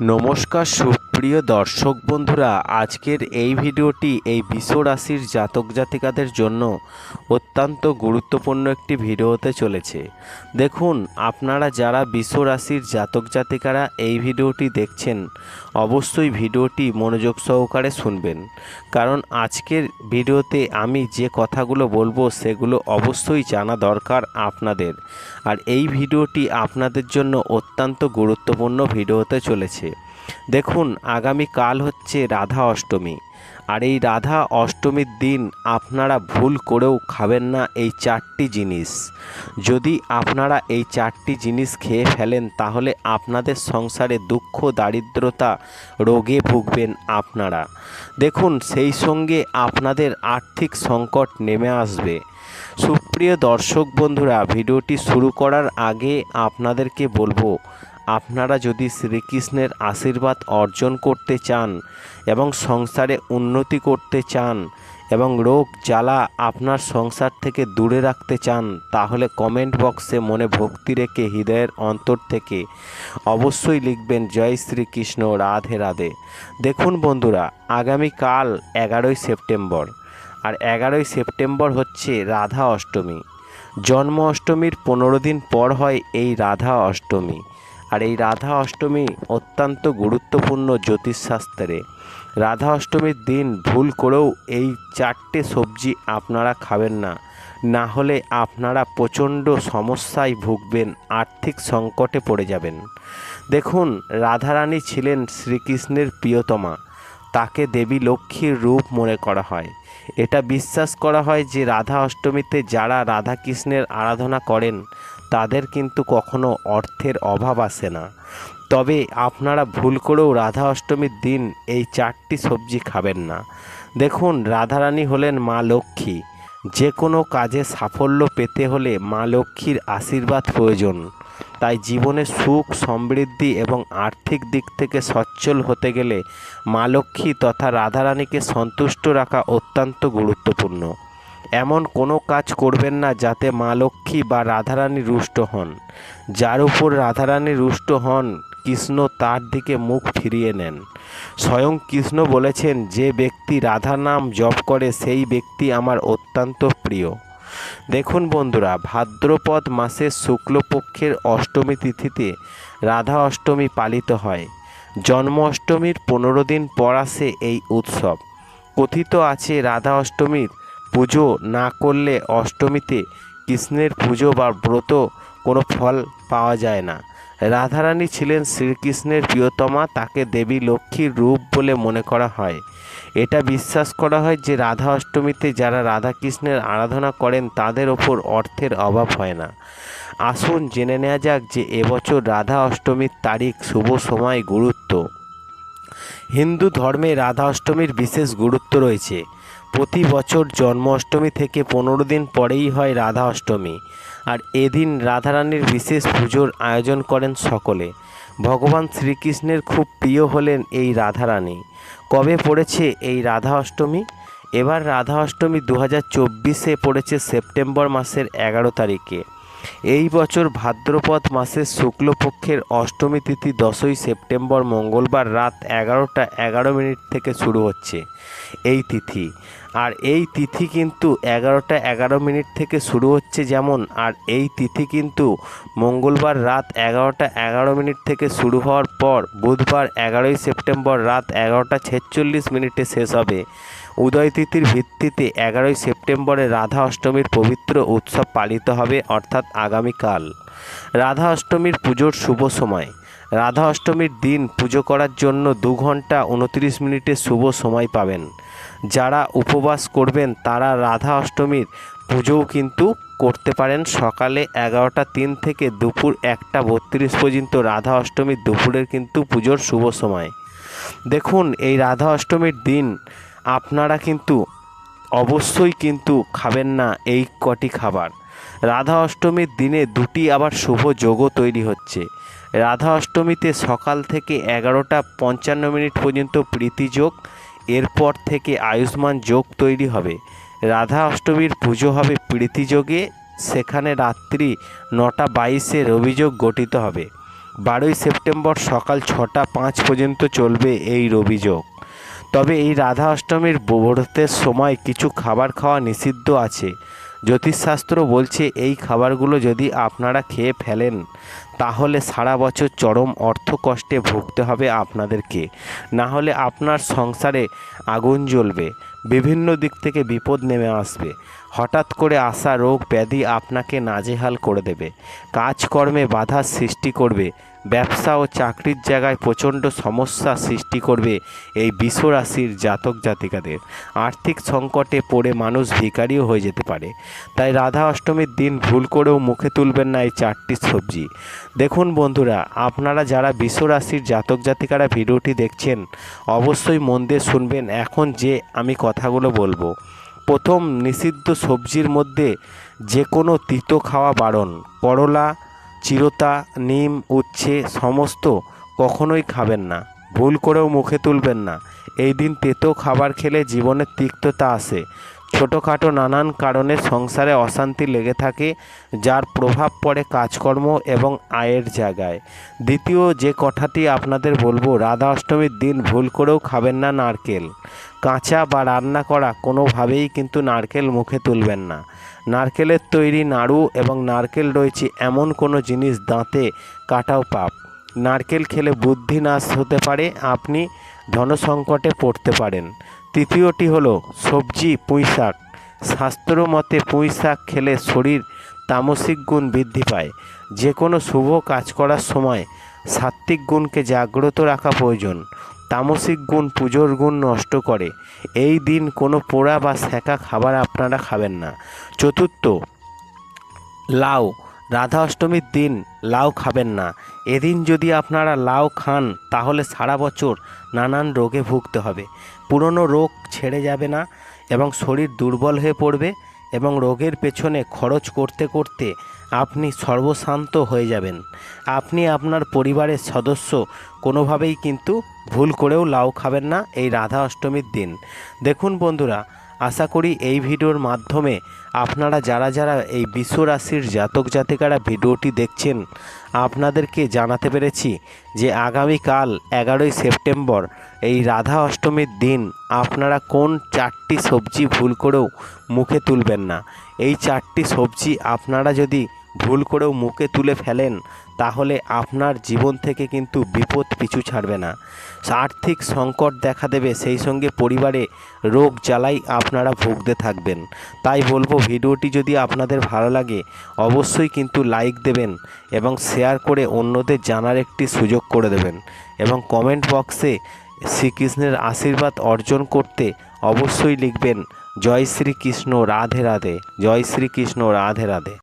নমস্কার সুপ্রিয় দর্শক বন্ধুরা, আজকের এই ভিডিওটি এই বিশ্ব রাশির জাতক জাতিকাদের জন্য অত্যন্ত গুরুত্বপূর্ণ একটি ভিডিও হতে চলেছে। দেখুন, আপনারা যারা বিশ্ব রাশির জাতক জাতিকারা এই ভিডিওটি দেখছেন, অবশ্যই ভিডিওটি মনোযোগ সহকারে শুনবেন। কারণ আজকের ভিডিওতে আমি যে কথাগুলো বলব, সেগুলো অবশ্যই জানা দরকার আপনাদের। আর এই ভিডিওটি আপনাদের জন্য অত্যন্ত গুরুত্বপূর্ণ ভিডিও হতে চলেছে। দেখুন আগামী কাল হচ্ছে রাধা অষ্টমী। আর এই রাধা অষ্টমীর দিন আপনারা ভুল করেও খাবেন না এই চারটি জিনিস। যদি আপনারা এই চারটি জিনিস খেয়ে ফেলেন, তাহলে আপনাদের সংসারে দুঃখ, দারিদ্রতা, রোগে ভুগবেন আপনারা। দেখুন, সেই সঙ্গে আপনাদের আর্থিক সংকট নেমে আসবে। সুপ্রিয় দর্শক বন্ধুরা, ভিডিওটি শুরু করার আগে আপনাদেরকে বলব আপনারা যদি শ্রীকৃষ্ণের আশীর্বাদ অর্জন করতে চান এবং সংসারে উন্নতি করতে চান এবং রোগ জ্বালা আপনার সংসার থেকে দূরে রাখতে চান, তাহলে কমেন্ট বক্সে মনে ভক্তি রেখে হৃদয়ের অন্তর থেকে অবশ্যই লিখবেন জয় শ্রীকৃষ্ণ, রাধে রাধে। দেখুন বন্ধুরা, আগামীকাল এগারোই সেপ্টেম্বর। আর এগারোই সেপ্টেম্বর হচ্ছে রাধা অষ্টমী। জন্ম অষ্টমীর পনেরো দিন পর হয় এই রাধা অষ্টমী। আর এই রাধা অষ্টমী অত্যন্ত গুরুত্বপূর্ণ জ্যোতিষশাস্ত্রে। রাধা অষ্টমীর দিন ভুল করেও এই চারটে সবজি আপনারা খাবেন না। না হলে আপনারা প্রচণ্ড সমস্যায় ভুগবেন, আর্থিক সংকটে পড়ে যাবেন। দেখুন, রাধারানী ছিলেন শ্রীকৃষ্ণের প্রিয়তমা। তাকে দেবী লক্ষ্মীর রূপ মনে করা হয়। এটা বিশ্বাস করা হয় যে রাধা অষ্টমীতে যারা রাধাকৃষ্ণের আরাধনা করেন তাদের কিন্তু কখনো অর্থের অভাব আসে না। তবে আপনারা ভুল করেও রাধা অষ্টমীর দিন এই চারটি সবজি খাবেন না। দেখুন, রাধারানী হলেন মা লক্ষ্মী। যে কোনো কাজে সাফল্য পেতে হলে মা লক্ষ্মীর আশীর্বাদ প্রয়োজন। তাই জীবনে সুখ, সমৃদ্ধি এবং আর্থিক দিক থেকে সচ্ছল হতে গেলে মা লক্ষ্মী তথা রাধারানীকে সন্তুষ্ট রাখা অত্যন্ত গুরুত্বপূর্ণ। এমন কোনো কাজ করবেন না যাতে মা লক্ষ্মী বা রাধারানী রুষ্ট হন। যার উপর রাধারানী রুষ্ট হন, কৃষ্ণ তার দিকে মুখ ফিরিয়ে নেন। স্বয়ং কৃষ্ণ বলেছেন, যে ব্যক্তি রাধা নাম জপ করে, সেই ব্যক্তি আমার অত্যন্ত প্রিয়। দেখুন বন্ধুরা, ভাদ্রপদ মাসের শুক্লপক্ষের অষ্টমী তিথিতে রাধা অষ্টমী পালিত হয়। জন্ম অষ্টমীর পনেরো দিন পর আসে এই উৎসব। কথিত আছে, রাধা অষ্টমীর পুজো না করলে অষ্টমীতে কৃষ্ণের পুজো বা ব্রত কোনো ফল পাওয়া যায় না। রাধারানী ছিলেন শ্রীকৃষ্ণের প্রিয়তমা, তাকে দেবী লক্ষ্মীর রূপ বলে মনে করা হয়। এটা বিশ্বাস করা হয় যে রাধা অষ্টমীতে যারা রাধাকৃষ্ণের আরাধনা করেন, তাদের ওপর অর্থের অভাব হয় না। আসুন জেনে নেওয়া যাক যে এবছর রাধা অষ্টমীর তারিখ শুভ সময় গুরুত্ব। হিন্দু ধর্মে রাধা অষ্টমীর বিশেষ গুরুত্ব রয়েছে। প্রতি বছর জন্মাষ্টমী থেকে পনেরো দিন পরেই হয় রাধা অষ্টমী। আর এদিন রাধারানীর বিশেষ পুজোর আয়োজন করেন সকলে। ভগবান শ্রীকৃষ্ণের খুব প্রিয় হলেন এই রাধারানী। কবে পড়েছে এই রাধা অষ্টমী? এবার রাধা অষ্টমী দু হাজার চব্বিশে পড়েছে সেপ্টেম্বর মাসের এগারো তারিখে। এই বছর ভাদ্রপদ মাসের শুক্লপক্ষের অষ্টমী তিথি দশই সেপ্টেম্বর মঙ্গলবার রাত এগারোটা এগারো মিনিট থেকে শুরু হচ্ছে এই তিথি। আর এই তিথি কিন্তু এগারোটা এগারো মিনিট থেকে শুরু হচ্ছে যেমন, আর এই তিথি কিন্তু মঙ্গলবার রাত এগারোটা এগারো মিনিট থেকে শুরু হওয়ার পর বুধবার এগারোই সেপ্টেম্বর রাত এগারোটা ছেচল্লিশ মিনিটে শেষ হবে। উদয় তিথির ভিত্তিতে এগারোই সেপ্টেম্বরে রাধা অষ্টমীর পবিত্র উৎসব পালিত হবে, অর্থাৎ আগামীকাল। রাধা অষ্টমীর পুজোর শুভ সময়। রাধা অষ্টমীর দিন পুজো করার জন্য দু ঘণ্টা উনত্রিশ মিনিটের শুভ সময় পাবেন। যারা উপবাস করবেন, তারা রাধা অষ্টমীর পুজোও কিন্তু করতে পারেন। সকালে এগারোটা তিন থেকে দুপুর একটা বত্রিশ পর্যন্ত রাধা অষ্টমীর দুপুরের কিন্তু পুজোর শুভ সময়। দেখুন, এই রাধা অষ্টমীর দিন আপনারা কিন্তু অবশ্যই কিন্তু খাবেন না এই কটি খাবার। রাধা অষ্টমীর দিনে দুটি আবার শুভ যোগও তৈরি হচ্ছে। রাধা অষ্টমীতে সকাল থেকে এগারোটা পঞ্চান্ন মিনিট পর্যন্ত প্রীতিযোগ এরপর থেকে আয়ুষ্মান যোগ তৈরি হবে। রাধা অষ্টমীর পুজো হবে প্রীতিযোগে সেখানে রাত্রি নটা বাইশে রবিযোগ গঠিত হবে। বারোই সেপ্টেম্বর সকাল ছটা পাঁচ পর্যন্ত চলবে এই রবিযোগ তবে এই রাধা অষ্টমীর ব্রতের সময় কিছু খাবার খাওয়া নিষিদ্ধ আছে। জ্যোতিষশাস্ত্র বলছে এই খাবারগুলো যদি আপনারা খেয়ে ফেলেন, তাহলে সারা বছর চরম অর্থ কষ্টে ভুগতে হবে আপনাদেরকে। না হলে আপনার সংসারে আগুন জ্বলবে, বিভিন্ন দিক থেকে বিপদ নেমে আসবে। হঠাৎ করে আসা রোগ ব্যাধি আপনাকে নাজেহাল করে দেবে। কাজকর্মে বাধার সৃষ্টি করবে। ব্যবসা ও চাকরির জায়গায় প্রচণ্ড সমস্যা সৃষ্টি করবে এই বিশ্বরাশির জাতক জাতিকাদের। আর্থিক সংকটে পড়ে মানুষ ভিখারিও হয়ে যেতে পারে। তাই রাধা অষ্টমীর দিন ভুল করেও মুখে তুলবেন না এই চারটি সবজি। দেখুন বন্ধুরা, আপনারা যারা বিশ্বরাশির জাতক জাতিকারা ভিডিওটি দেখছেন, অবশ্যই মন দিয়ে শুনবেন এখন যে আমি কথাগুলো বলব। প্রথম, নিষিদ্ধ সবজির মধ্যে যে কোনো তিতো খাওয়া বারণ। করলা চিরতা, নিম, উচ্ছে সমস্ত কখনোই খাবেন না। ভুল করেও মুখে তুলবেন না। এই দিন তেতো খাবার খেলে জীবনে তিক্ততা আসে। ছোটোখাটো নানান কারণে সংসারে অশান্তি লেগে থাকে, যার প্রভাব পড়ে কাজকর্ম এবং আয়ের জায়গায়। দ্বিতীয় যে কথাটি আপনাদের বলব, রাধা অষ্টমীর দিন ভুল করেও খাবেন না নারকেল। কাঁচা বা রান্না করা কোনোভাবেই কিন্তু নারকেল মুখে তুলবেন না। নারকেলের তৈরি নাড়ু এবং নারকেল রয়েছে এমন কোনো জিনিস দাঁতে কাটাও পাপ। নারকেল খেলে বুদ্ধি নাশ হতে পারে, আপনি ধনসংকটে পড়তে পারেন। তৃতীয়টি হলো সবজি, পুঁই শাক। শাস্ত্র মতে পুঁই শাক খেলে শরীর তামসিক গুণ বৃদ্ধি পায়। যে কোনো শুভ কাজ করার সময় সাত্ত্বিক গুণকে জাগ্রত রাখা প্রয়োজন। তামসিক গুণ পুজোর গুণ নষ্ট করে। এই দিন কোনো পোড়া বা সেঁকা খাবার আপনারা খাবেন না। চতুর্থ, লাউ। রাধা অষ্টমীর দিন লাউ খাবেন না। এদিন যদি আপনারা লাউ খান, তাহলে সারা বছর নানান রোগে ভুগতে হবে। পুরনো রোগ ছেড়ে যাবে না এবং শরীর দুর্বল হয়ে পড়বে এবং রোগের পেছনে খরচ করতে করতে আপনি সর্বশান্ত হয়ে যাবেন। আপনি আপনার পরিবারের সদস্য, কোনোভাবেই কিন্তু ভুল করেও লাউ খাবেন না এই রাধা অষ্টমীর দিন। দেখুন বন্ধুরা, আশা করি এই ভিডিওর মাধ্যমে আপনারা যারা যারা এই বিশ্বরাশির জাতক জাতিকারা ভিডিওটি দেখছেন, আপনাদেরকে জানাতে পেরেছি যে আগামীকাল এগারোই সেপ্টেম্বর এই রাধা অষ্টমীর দিন আপনারা কোন চারটি সবজি ভুল করেও মুখে তুলবেন না। এই চারটি সবজি আপনারা যদি ভুল করেও মুখে তুলে ফেলেন, তাহলে আপনার জীবন থেকে কিন্তু বিপদ পিছু ছাড়বে না। আর্থিক সংকট দেখা দেবে, সেই সঙ্গে পরিবারে রোগ জ্বালাই আপনারা ভুগতে থাকবেন। তাই বলব, ভিডিওটি যদি আপনাদের ভালো লাগে, অবশ্যই কিন্তু লাইক দেবেন এবং শেয়ার করে অন্যদের জানার একটি সুযোগ করে দেবেন এবং কমেন্ট বক্সে শ্রীকৃষ্ণের আশীর্বাদ অর্জন করতে অবশ্যই লিখবেন, জয় শ্রীকৃষ্ণ, রাধে রাধে, জয় শ্রীকৃষ্ণ, রাধে রাধে।